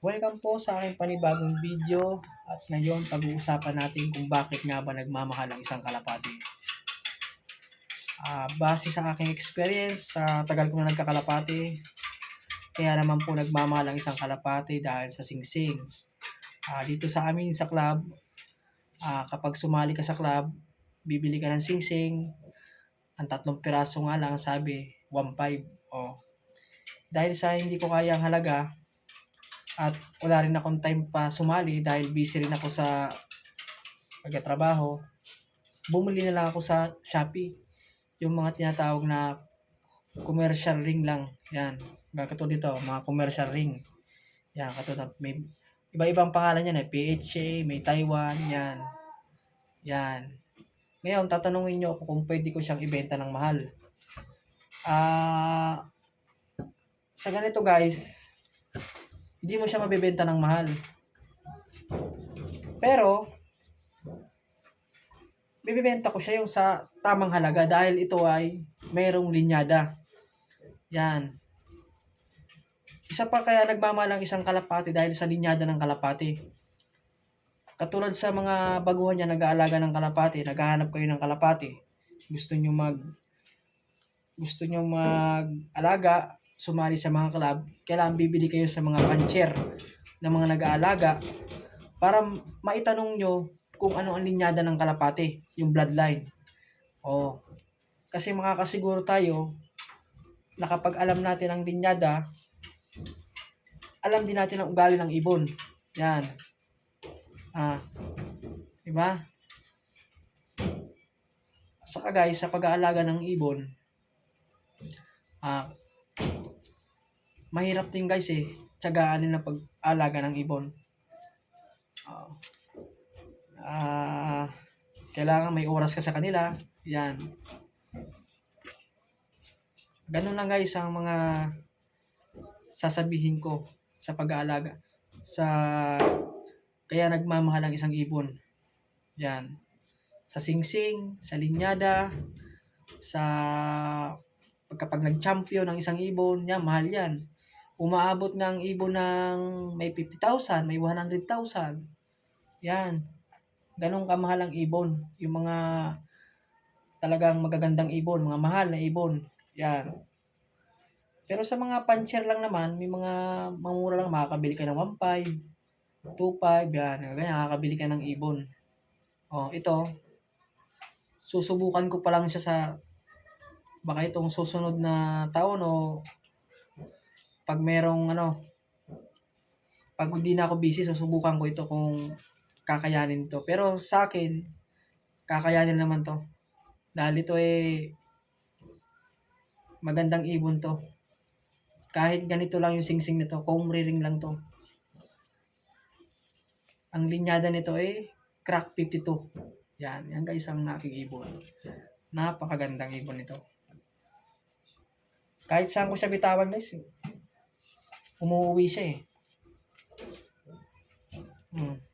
Welcome po sa aking panibagong video at ngayon pag-uusapan natin kung bakit nga ba nagmamahal ang isang kalapati. Ah, base sa aking experience, sa tagal ko na nagkakalapati, kaya naman po nagmamahal ang isang kalapati dahil sa singsing. Ah, dito sa amin sa club, ah, kapag sumali ka sa club, bibili ka ng singsing, ang tatlong piraso nga lang sabi, 1.5. Oh. Dahil sa hindi ko kaya ang halaga, at wala rin akong time pa sumali dahil busy rin ako sa pagkatrabaho, bumili na lang ako sa Shopee. Yung mga tinatawag na commercial ring lang. Yan. Katulad dito, mga commercial ring. Yan, katulad may iba-ibang pangalan yan eh. PHA, may Taiwan, yan. Yan. Ngayon, tatanungin nyo ako kung pwede ko siyang ibenta ng mahal. Ah, sa ganito guys, hindi mo siya mabebenta ng mahal. Pero, bibibenta ko siya yung sa tamang halaga dahil ito ay mayroong linyada. Yan. Isa pa kaya nagmamahal ang isang kalapati dahil sa linyada ng kalapati. Katulad sa mga baguhan niya nag-aalaga ng kalapati, naghahanap kayo ng kalapati. Gusto niyo mag gusto niyo mag-alaga, sumali sa mga club, kailangan bibili kayo sa mga puncher na mga nag-aalaga para maitanong nyo kung ano ang linyada ng kalapati, yung bloodline. Oh. Kasi makakasiguro tayo na kapag alam natin ang linyada, alam din natin ang ugali ng ibon. Yan. Ah. Diba? Saka guys, sa pag-aalaga ng ibon, ah, mahirap din guys eh, tsagaan ang pag-alaga ng ibon. Ah, ah, kailangan may oras ka sa kanila. Yan. Ganun lang guys ang mga sasabihin ko sa pag-aalaga. Sa kaya nagmamahal ang isang ibon. Yan. Sa singsing, sa linyada, sa kapag nag-champion ng isang ibon, yan, mahal yan. Umaabot ng ibon ng may 50,000, may 100,000. Yan. Ganong kamahal ang ibon. Yung mga talagang magagandang ibon, mga mahal na ibon. Yan. Pero sa mga puncher lang naman, may mga mamura lang, makakabili ka ng 1.5, 2.5, yan. Ganyan, makakabili ka ng ibon. Oh, ito. Susubukan ko pa lang siya sa baka itong susunod na taon o pag merong ano pag hindi na ako busy susubukan ko ito kung kakayanin to. Pero sa akin kakayanin naman to. Dahil ito eh magandang ibon to. Kahit ganito lang yung singsing nito comb ring lang to. Ang linyada nito eh crack 52 yan yan guys ang aking napakagandang ibon nito kahit saan ko siya bitawan guys. Umuwi siya eh. Hmm.